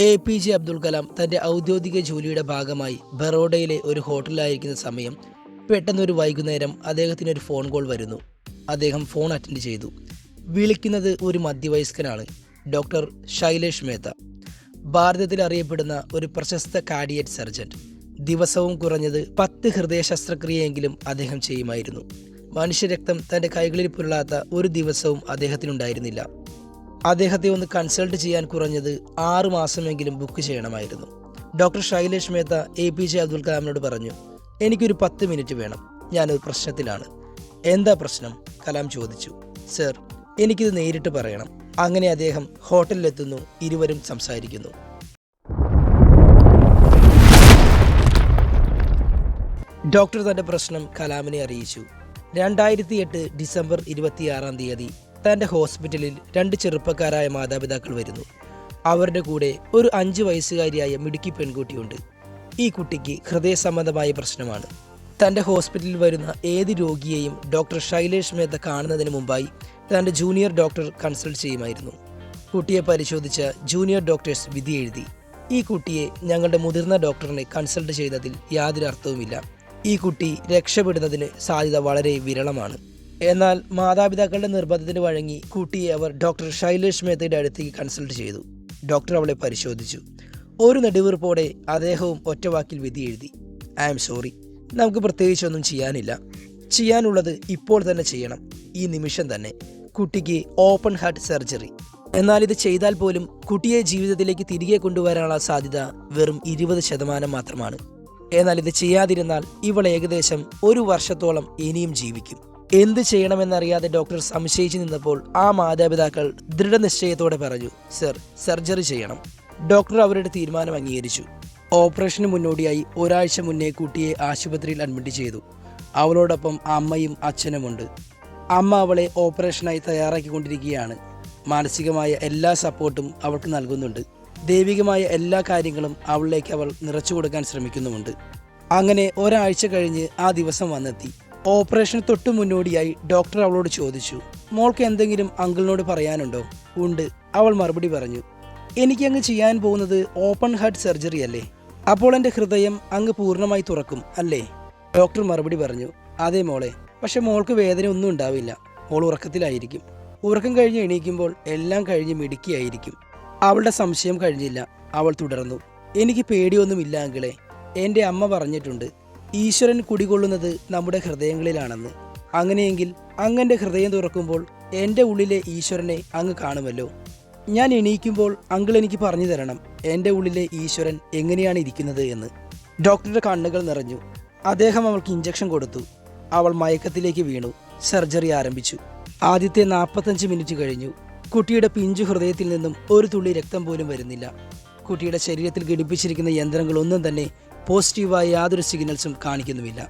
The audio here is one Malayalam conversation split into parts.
A P J Abdul Kalam തന്റെ ഔദ്യോഗിക ജോലിയുടെ ഭാഗമായി ബറോഡയിലെ ഒരു ഹോട്ടലിലായിരിക്കുന്ന സമയം പെട്ടെന്നൊരു വൈകുന്നേരം അദ്ദേഹത്തിന് ഒരു ഫോൺ കോൾ വരുന്നു. അദ്ദേഹം ഫോൺ അറ്റൻഡ് ചെയ്തു. വിളിക്കുന്നത് ഒരു മധ്യവയസ്കനാണ്. ഡോക്ടർ ശൈലേഷ് മേത്ത. ഭാരതത്തിൽ അറിയപ്പെടുന്ന ഒരു പ്രശസ്ത കാഡിയറ്റ് സർജൻ. ദിവസവും കുറഞ്ഞത് പത്ത് ഹൃദയ ശസ്ത്രക്രിയയെങ്കിലും അദ്ദേഹം ചെയ്യുമായിരുന്നു. മനുഷ്യരക്തം തന്റെ കൈകളിൽ പുരളാത്ത ഒരു ദിവസവും അദ്ദേഹത്തിനുണ്ടായിരുന്നില്ല. അദ്ദേഹത്തെ ഒന്ന് കൺസൾട്ട് ചെയ്യാൻ കുറഞ്ഞത് ആറ് മാസമെങ്കിലും ബുക്ക് ചെയ്യണമായിരുന്നു. Doctor Shailesh Mehta A P J Abdul കലാമിനോട് പറഞ്ഞു എനിക്കൊരു പത്ത് മിനിറ്റ് വേണം. ഞാനൊരു പ്രശ്നത്തിലാണ്. എന്താ പ്രശ്നം? കലാം ചോദിച്ചു. സർ എനിക്കിത് നേരിട്ട് പറയണം. അങ്ങനെ അദ്ദേഹം ഹോട്ടലിലെത്തുന്നു ഇരുവരും സംസാരിക്കുന്നു. ഡോക്ടർ തന്റെ പ്രശ്നം കലാമിനെ അറിയിച്ചു. രണ്ടായിരത്തി എട്ട് ഡിസംബർ ഇരുപത്തിയാറാം തീയതി തന്റെ ഹോസ്പിറ്റലിൽ രണ്ട് ചെറുപ്പക്കാരായ മാതാപിതാക്കൾ വരുന്നു. അവരുടെ കൂടെ ഒരു അഞ്ച് വയസ്സുകാരിയായ മിടുക്കി പെൺകുട്ടിയുണ്ട്. ഈ കുട്ടിക്ക് ഹൃദയ സംബന്ധമായ പ്രശ്നമാണ്. തന്റെ ഹോസ്പിറ്റലിൽ വരുന്ന ഏത് രോഗിയെയും ഡോക്ടർ ശൈലേഷ് മേത്ത കാണുന്നതിന് മുമ്പായി തന്റെ ജൂനിയർ ഡോക്ടർ കൺസൾട്ട് ചെയ്യുമായിരുന്നു. കുട്ടിയെ പരിശോധിച്ച ജൂനിയർ ഡോക്ടേഴ്സ് വിധി എഴുതി. ഈ കുട്ടിയെ ഞങ്ങളുടെ മുതിർന്ന ഡോക്ടറിനെ കൺസൾട്ട് ചെയ്തതിൽ യാതൊരു അർത്ഥവുമില്ല. ഈ കുട്ടി രക്ഷപ്പെടുന്നതിന് സാധ്യത വളരെ വിരളമാണ്. എന്നാൽ മാതാപിതാക്കളുടെ നിർബന്ധത്തിന് വഴങ്ങി കുട്ടിയെ അവർ ഡോക്ടർ ശൈലേഷ് മേത്തയുടെ അടുത്തേക്ക് കൺസൾട്ട് ചെയ്തു. ഡോക്ടർ അവളെ പരിശോധിച്ചു. ഒരു നെടുവീർപ്പോടെ അദ്ദേഹവും ഒറ്റവാക്കിൽ വിധി എഴുതി. I am sorry. നമുക്ക് പ്രത്യേകിച്ചൊന്നും ചെയ്യാനില്ല. ചെയ്യാനുള്ളത് ഇപ്പോൾ തന്നെ ചെയ്യണം. ഈ നിമിഷം തന്നെ. കുട്ടിക്ക് ഓപ്പൺ ഹാർട്ട് സർജറി. എന്നാൽ ഇത് ചെയ്താൽ പോലും കുട്ടിയെ ജീവിതത്തിലേക്ക് തിരികെ കൊണ്ടുവരാനുള്ള സാധ്യത വെറും ഇരുപത് ശതമാനം മാത്രമാണ്. എന്നാൽ ഇത് ചെയ്യാതിരുന്നാൽ ഇവൾ ഏകദേശം ഒരു വർഷത്തോളം ഇനിയും ജീവിക്കും. എന്ത് ചെയ്യണമെന്നറിയാതെ ഡോക്ടർ സംശയിച്ചു നിന്നപ്പോൾ ആ മാതാപിതാക്കൾ ദൃഢനിശ്ചയത്തോടെ പറഞ്ഞു സർ സർജറി ചെയ്യണം. ഡോക്ടർ അവരുടെ തീരുമാനം അംഗീകരിച്ചു. ഓപ്പറേഷന് മുന്നോടിയായി ഒരാഴ്ച മുന്നേ കുട്ടിയെ ആശുപത്രിയിൽ അഡ്മിറ്റ് ചെയ്തു. അവളോടൊപ്പം അമ്മയും അച്ഛനുമുണ്ട് അമ്മ അവളെ ഓപ്പറേഷനായി തയ്യാറാക്കിക്കൊണ്ടിരിക്കുകയാണ്. മാനസികമായ എല്ലാ സപ്പോർട്ടും അവൾക്ക് നൽകുന്നുണ്ട്. ദൈവികമായ എല്ലാ കാര്യങ്ങളും അവളിലേക്ക് അവൾ നിറച്ചു കൊടുക്കാൻ ശ്രമിക്കുന്നുമുണ്ട്. അങ്ങനെ ഒരാഴ്ച കഴിഞ്ഞ് ആ ദിവസം വന്നെത്തി. ഓപ്പറേഷൻ തൊട്ട് മുന്നോടിയായി ഡോക്ടർ അവളോട് ചോദിച്ചു മോൾക്ക് എന്തെങ്കിലും അങ്കിളിനോട് പറയാനുണ്ടോ? ഉണ്ട് അവൾ മറുപടി പറഞ്ഞു. എനിക്ക് അങ്ങ് ചെയ്യാൻ പോകുന്നത് ഓപ്പൺ ഹാർട്ട് സർജറി അല്ലേ? അപ്പോൾ എന്റെ ഹൃദയം അങ്ങ് പൂർണമായി തുറക്കും അല്ലേ? ഡോക്ടർ മറുപടി പറഞ്ഞു അതെ മോളെ പക്ഷെ മോൾക്ക് വേദന ഒന്നും ഉണ്ടാവില്ല. മോൾ ഉറക്കത്തിലായിരിക്കും. ഉറക്കം കഴിഞ്ഞ് എണീക്കുമ്പോൾ എല്ലാം കഴിഞ്ഞ് മിടുക്കിയായിരിക്കും. അവളുടെ സംശയം കഴിഞ്ഞില്ല. അവൾ തുടർന്നു എനിക്ക് പേടിയൊന്നുമില്ല അങ്കിളെ. എന്റെ അമ്മ പറഞ്ഞിട്ടുണ്ട് ഈശ്വരൻ കുടികൊള്ളുന്നത് നമ്മുടെ ഹൃദയങ്ങളിലാണെന്ന്. അങ്ങനെയെങ്കിൽ അങ്ങന്റെ ഹൃദയം തുറക്കുമ്പോൾ എന്റെ ഉള്ളിലെ ഈശ്വരനെ അങ്ങ് കാണുമല്ലോ. ഞാൻ എണീക്കുമ്പോൾ അങ്കിൾ എനിക്ക് പറഞ്ഞു തരണം എന്റെ ഉള്ളിലെ ഈശ്വരൻ എങ്ങനെയാണ് ഇരിക്കുന്നത്? എന്ന്. ഡോക്ടറുടെ കണ്ണുകൾ നിറഞ്ഞു. അദ്ദേഹം അവൾക്ക് ഇഞ്ചക്ഷൻ കൊടുത്തു. അവൾ മയക്കത്തിലേക്ക് വീണു. സർജറി ആരംഭിച്ചു. ആദ്യത്തെ നാൽപ്പത്തഞ്ച് മിനിറ്റ് കഴിഞ്ഞു. കുട്ടിയുടെ പിഞ്ചു ഹൃദയത്തിൽ നിന്നും ഒരു തുള്ളി രക്തം പോലും വരുന്നില്ല. കുട്ടിയുടെ ശരീരത്തിൽ ഘടിപ്പിച്ചിരിക്കുന്ന യന്ത്രങ്ങളൊന്നും തന്നെ പോസിറ്റീവായ യാതൊരു സിഗ്നൽസും കാണിക്കുന്നുമില്ല.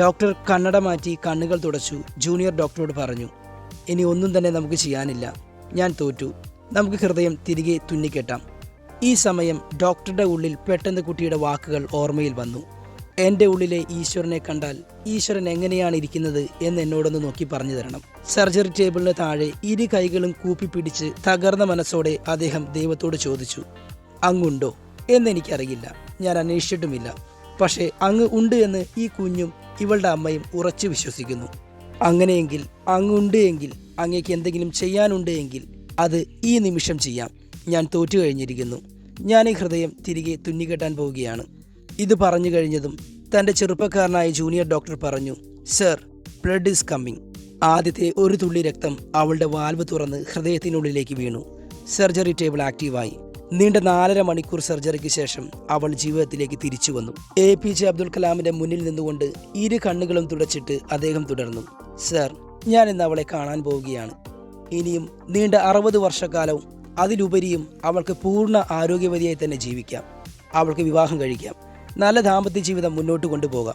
ഡോക്ടർ കണ്ണട മാറ്റി കണ്ണുകൾ തുടച്ചു ജൂനിയർ ഡോക്ടറോട് പറഞ്ഞു ഇനി ഒന്നും തന്നെ നമുക്ക് ചെയ്യാനില്ല. ഞാൻ തോറ്റു. നമുക്ക് ഹൃദയം തിരികെ തുന്നിക്കെട്ടാം. ഈ സമയം ഡോക്ടറുടെ ഉള്ളിൽ പെട്ടെന്ന് കുട്ടിയുടെ വാക്കുകൾ ഓർമ്മയിൽ വന്നു. എന്റെ ഉള്ളിലെ ഈശ്വരനെ കണ്ടാൽ ഈശ്വരൻ എങ്ങനെയാണ് ഇരിക്കുന്നത് എന്ന് എന്നോടൊന്ന് നോക്കി പറഞ്ഞു തരണം. സർജറി ടേബിളിന് താഴെ ഇരു കൈകളും കൂപ്പിപ്പിടിച്ച് തകർന്ന മനസ്സോടെ അദ്ദേഹം ദൈവത്തോട് ചോദിച്ചു അങ്ങുണ്ടോ? എന്നെനിക്കറിയില്ല ഞാൻ അന്വേഷിച്ചിട്ടുമില്ല. പക്ഷേ അങ്ങ് ഉണ്ട് എന്ന് ഈ കുഞ്ഞും ഇവളുടെ അമ്മയും ഉറച്ചു വിശ്വസിക്കുന്നു. അങ്ങനെയെങ്കിൽ അങ്ങുണ്ട് എങ്കിൽ അങ്ങേക്ക് എന്തെങ്കിലും ചെയ്യാനുണ്ട് എങ്കിൽ അത് ഈ നിമിഷം ചെയ്യാം. ഞാൻ തോറ്റു കഴിഞ്ഞിരിക്കുന്നു. ഞാൻ ഈ ഹൃദയം തിരികെ തുന്നിക്കെട്ടാൻ പോവുകയാണ്. ഇത് പറഞ്ഞു കഴിഞ്ഞതും തന്റെ ചെറുപ്പക്കാരനായ ജൂനിയർ ഡോക്ടർ പറഞ്ഞു സർ ബ്ലഡ് ഈസ് കമ്മിങ്. ആദ്യത്തെ ഒരു തുള്ളി രക്തം അവളുടെ വാൽവ് തുറന്ന് ഹൃദയത്തിനുള്ളിലേക്ക് വീണു. സർജറി ടേബിൾ ആക്റ്റീവായി. നീണ്ട നാലര മണിക്കൂർ സർജറിക്ക് ശേഷം അവൾ ജീവിതത്തിലേക്ക് തിരിച്ചു വന്നു. എ പി ജെ അബ്ദുൽ കലാമിന്റെ മുന്നിൽ നിന്നുകൊണ്ട് ഇരു കണ്ണുകളും തുടച്ചിട്ട് അദ്ദേഹം തുടർന്നു. സർ ഞാൻ ഇന്ന് അവളെ കാണാൻ പോവുകയാണ്. ഇനിയും നീണ്ട അറുപത് വർഷക്കാലവും അതിലുപരിയും അവൾക്ക് പൂർണ ആരോഗ്യവതിയായി തന്നെ ജീവിക്കാം. അവൾക്ക് വിവാഹം കഴിക്കാം. നല്ല ദാമ്പത്യ ജീവിതം മുന്നോട്ട് കൊണ്ടുപോകാം.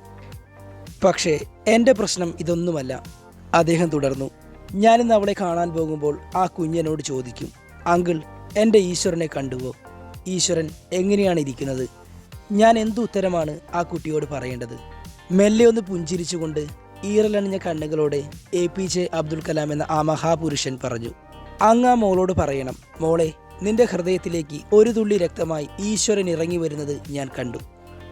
പക്ഷേ എന്റെ പ്രശ്നം ഇതൊന്നുമല്ല. അദ്ദേഹം തുടർന്നു. ഞാനിന്ന് അവളെ കാണാൻ പോകുമ്പോൾ ആ കുഞ്ഞനോട് ചോദിക്കും. അങ്കിൾ എന്റെ ഈശ്വരനെ കണ്ടുവോ? ഈശ്വരൻ എങ്ങനെയാണ് ഇരിക്കുന്നത് ഞാൻ എന്തു ഉത്തരമാണ് ആ കുട്ടിയോട് പറയേണ്ടത്? മെല്ലെ ഒന്ന് പുഞ്ചിരിച്ചുകൊണ്ട് ഈറലണിഞ്ഞ കണ്ണുകളോടെ A P J Abdul Kalam എന്ന ആ മഹാപുരുഷൻ പറഞ്ഞു. അങ്ങ് ആ മോളോട് പറയണം മോളെ നിന്റെ ഹൃദയത്തിലേക്ക് ഒരു തുള്ളി രക്തമായി ഈശ്വരൻ ഇറങ്ങി വരുന്നത് ഞാൻ കണ്ടു.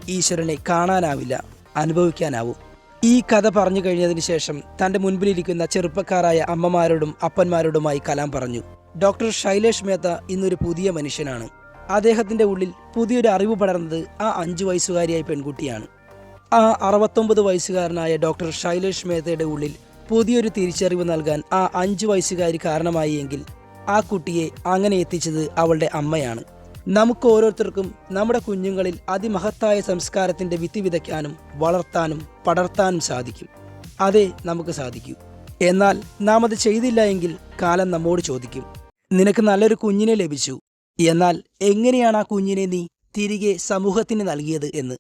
ഈശ്വരനെ കാണാനാവില്ല അനുഭവിക്കാനാവും. ഈ കഥ പറഞ്ഞു കഴിഞ്ഞതിന് ശേഷം തന്റെ മുൻപിലിരിക്കുന്ന ചെറുപ്പക്കാരായ അമ്മമാരോടും അപ്പന്മാരോടുമായി കലാം പറഞ്ഞു. ഡോക്ടർ ശൈലേഷ് മേത്ത ഇന്നൊരു പുതിയ മനുഷ്യനാണ്. അദ്ദേഹത്തിന്റെ ഉള്ളിൽ പുതിയൊരു അറിവ് പടർന്നത് ആ അഞ്ചു വയസ്സുകാരിയായ പെൺകുട്ടിയാണ്. ആ അറുപത്തൊമ്പത് വയസ്സുകാരനായ ഡോക്ടർ ശൈലേഷ് മേത്തയുടെ ഉള്ളിൽ പുതിയൊരു തിരിച്ചറിവ് നൽകാൻ ആ അഞ്ചു വയസ്സുകാരി കാരണമായി എങ്കിൽ ആ കുട്ടിയെ അങ്ങനെ എത്തിച്ചത് അവളുടെ അമ്മയാണ്. നമുക്ക് ഓരോരുത്തർക്കും നമ്മുടെ കുഞ്ഞുങ്ങളിൽ അതിമഹത്തായ സംസ്കാരത്തിന്റെ വിത്തി വിതയ്ക്കാനും വളർത്താനും പടർത്താനും സാധിക്കും. അതേ നമുക്ക് സാധിക്കൂ. എന്നാൽ നാം അത് ചെയ്തില്ല എങ്കിൽ കാലം നമ്മോട് ചോദിക്കും. നിനക്ക് നല്ലൊരു കുഞ്ഞിനെ ലഭിച്ചു. എന്നാൽ എങ്ങനെയാണ് ആ കുഞ്ഞിനെ നീ തിരികെ സമൂഹത്തിന് നൽകിയത് എന്ന്?